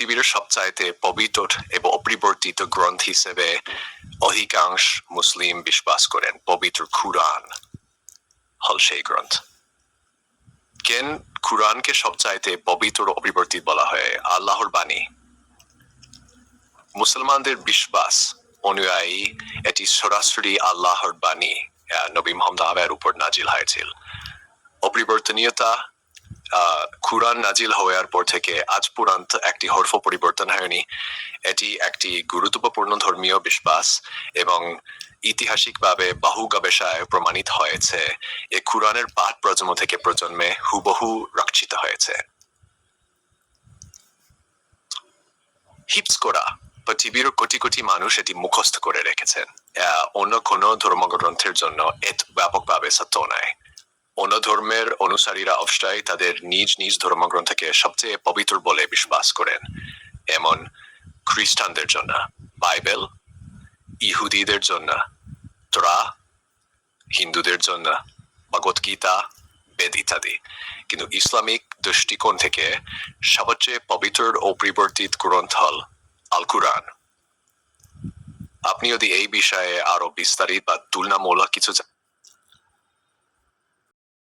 পৃথিবীর সবচাইতে পবিত্র এবং অপরিবর্তিত গ্রন্থ হিসেবে অধিকাংশ মুসলিম বিশ্বাস করেন পবিত্র কুরআন হল সেই গ্রন্থ কেন কুরআনকে সবচাইতে পবিত্র অপরিবর্তিত বলা হয়? আল্লাহর বাণী। মুসলমানদের বিশ্বাস অনুযায়ী এটি সরাসরি আল্লাহর বাণী। নবী মোহাম্মদ আবের উপর নাজিল হয়েছিল। অপরিবর্তনীয়তা কুরআন নাজিল হওয়ার পর থেকে আজ পর্যন্ত একটি হরফ পরিবর্তন হয়নি। এটি একটি গুরুত্বপূর্ণ ধর্মীয় বিশ্বাস এবং ঐতিহাসিকভাবে বহু গবেষণায় প্রমাণিত হয়েছে। এ কুরআনের পাঠ প্রজন্ম থেকে প্রজন্মে হুবহু রক্ষিত হয়েছে। হিপস করা পৃথিবীর কোটি কোটি মানুষ এটি মুখস্থ করে রেখেছেন। অন্য কোনো ধর্মগ্রন্থের জন্য এত ব্যাপকভাবে সত্য নয়। অন্য ধর্মের অনুসারীরা অবশ্যই তাদের নিজ নিজ ধর্মগ্রন্থকে সবচেয়ে পবিত্র বলে বিশ্বাস করেন। এমন খ্রিস্টানদের জন্য, বাইবেল, ইহুদিদের জন্য, তোরা, হিন্দুদের জন্য ভগবত গীতা বেদ ইত্যাদি। কিন্তু ইসলামিক দৃষ্টিকোণ থেকে সবচেয়ে পবিত্র ও পরিবর্তিত গ্রন্থ হল আল কুরআন আপনি যদি এই বিষয়ে আরও বিস্তারিত বা তুলনামূলক কিছু